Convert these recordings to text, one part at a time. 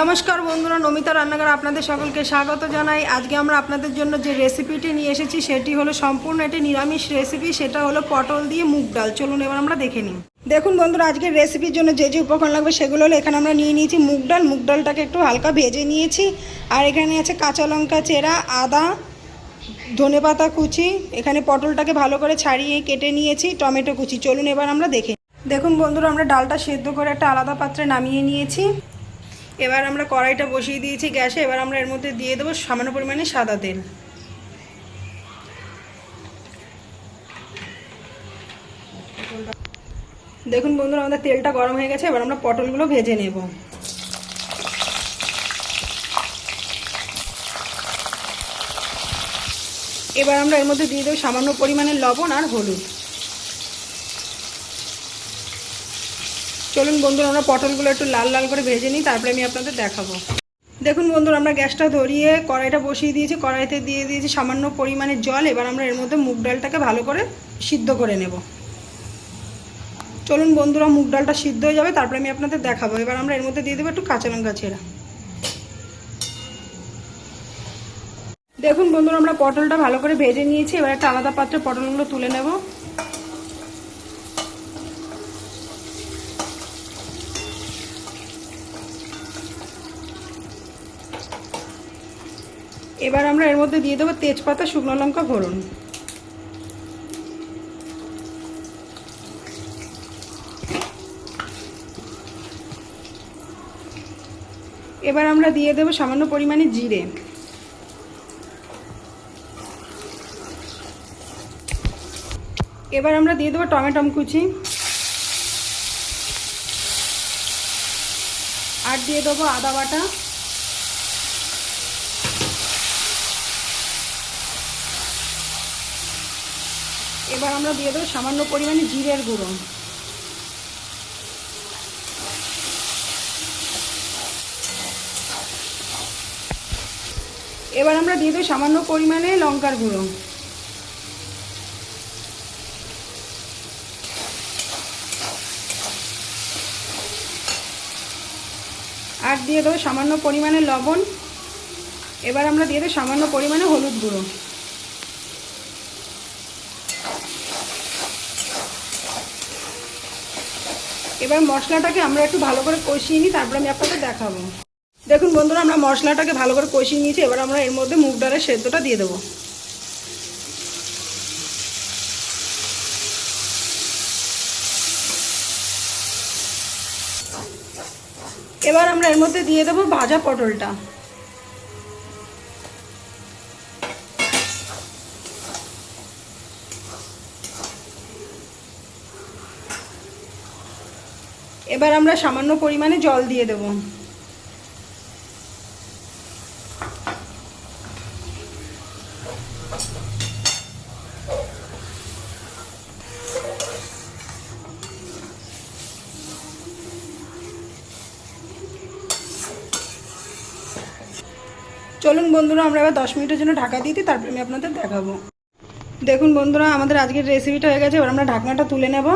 নমস্কার বন্ধুরা, নমিতা রান্নাঘর আপনাদের সকলকে স্বাগত জানাই। আজকে আমরা আপনাদের জন্য যে রেসিপিটি নিয়ে এসেছি, সেটি হলো সম্পূর্ণ একটি নিরামিষ রেসিপি সেটা হলো পটল দিয়ে মুগ ডাল। চলুন এবার আমরা দেখে নিই। দেখুন বন্ধুরা আজকের রেসিপির জন্য যে যে উপকরণ লাগবে, সেগুলো হলো এখানে আমরা নিয়ে নিয়েছি মুগ ডাল। মুগ ডালটাকে একটু হালকা ভেজে নিয়েছি। আর এখানে আছে কাঁচা লঙ্কা চেরা, আদা, ধনে পাতা কুচি। এখানে পটলটাকে ভালো করে ছাড়িয়ে কেটে নিয়েছি, টমেটো কুচি। চলুন এবার আমরা দেখে দেখুন বন্ধুরা, আমরা ডালটা সেদ্ধ করে একটা আলাদা পাত্রে নামিয়ে নিয়েছি। এবার আমরা কড়াইটা বসিয়ে দিয়েছি গ্যাসে, এবার আমরা এর মধ্যে দিয়ে দেবো সামান্য পরিমাণে সাদা তেল। দেখুন বন্ধুরা, আমাদের তেলটা গরম হয়ে গেছে, এবার আমরা পটলগুলো ভেজে নেব। এবার আমরা এর মধ্যে দিয়ে দেবো সামান্য পরিমাণে লবণ আর হলুদ। চলুন বন্ধুরা, আমরা পটলগুলো একটু লাল লাল করে ভেজে নিই, তারপরে আমি আপনাদের দেখাবো। দেখুন বন্ধুরা, আমরা গ্যাসটা ধরিয়ে কড়াইটা বসিয়ে দিয়েছি, কড়াইতে দিয়ে দিয়েছি সামান্য পরিমাণে জল, এবার আমরা এর মধ্যে মুগ ডালটাকে ভালো করে সিদ্ধ করে নেব। চলুন বন্ধুরা, মুগ ডালটা সিদ্ধ হয়ে যাবে, তারপরে আমি আপনাদের দেখাবো। এবার আমরা এর মধ্যে দিয়ে দেবো একটু কাঁচা লঙ্কা ছেঁড়া। দেখুন বন্ধুরা, আমরা পটলটা ভালো করে ভেজে নিয়েছি, এবার একটা আলাদা পাত্রে পটলগুলো তুলে নেব। এবার আমরা এর মধ্যে দিয়ে দেবো তেজপাতা, শুকনো লঙ্কা ফোড়ন এবার আমরা দিয়ে দেবো সামান্য পরিমাণে জিরে। এবার আমরা দিয়ে দেবো টমেটম কুচি। আর দিয়ে দেবো আদা বাটা। এবার আমরা দিয়ে দেবো সামান্য পরিমাণে জিরের গুঁড়ো। এবার আমরা দিয়ে দেবো সামান্য পরিমাণে লঙ্কার গুঁড়ো। আর দিয়ে দেবো সামান্য পরিমাণে লবণ। এবার আমরা দিয়ে দেবো সামান্য পরিমাণে হলুদ গুঁড়ো। এবার মশলাটাকে আমরা একটু ভালো করে কষিয়ে নিই, তারপর আমি আপনাদের দেখাবো। দেখুন বন্ধুরা, আমরা মশলাটাকে ভালো করে কষিয়ে নিয়েছি, এবার আমরা এর মধ্যে মুগ ডালের সেদ্ধটা দিয়ে দেবো। এবার আমরা এর মধ্যে দিয়ে দেবো ভাজা পটলটা। এবার আমরা সামান্য পরিমাণে জল দিয়ে দেব। চলুন বন্ধুরা, আমরা এবার দশ মিনিটের জন্য ঢাকা দিয়ে দিই, তারপরে আমি আপনাদের দেখাবো। দেখুন বন্ধুরা, আমাদের আজকের রেসিপিটা হয়ে গেছে, এবার আমরা ঢাকনাটা তুলে নেব।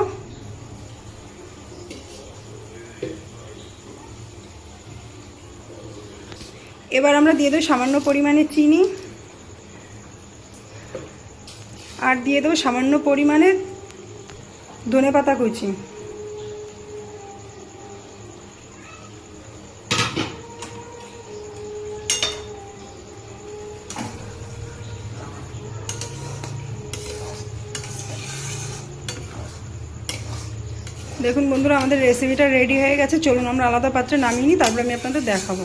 এবার আমরা দিয়ে দেবো সামান্য পরিমাণে চিনি। আর দিয়ে দেবো সামান্য পরিমাণে ধনে পাতা কুচি। দেখুন বন্ধুরা, আমাদের রেসিপিটা রেডি হয়ে গেছে। চলুন আমরা আলাদা পাত্রে নামিয়ে নিই, তারপরে আমি আপনাদের দেখাবো।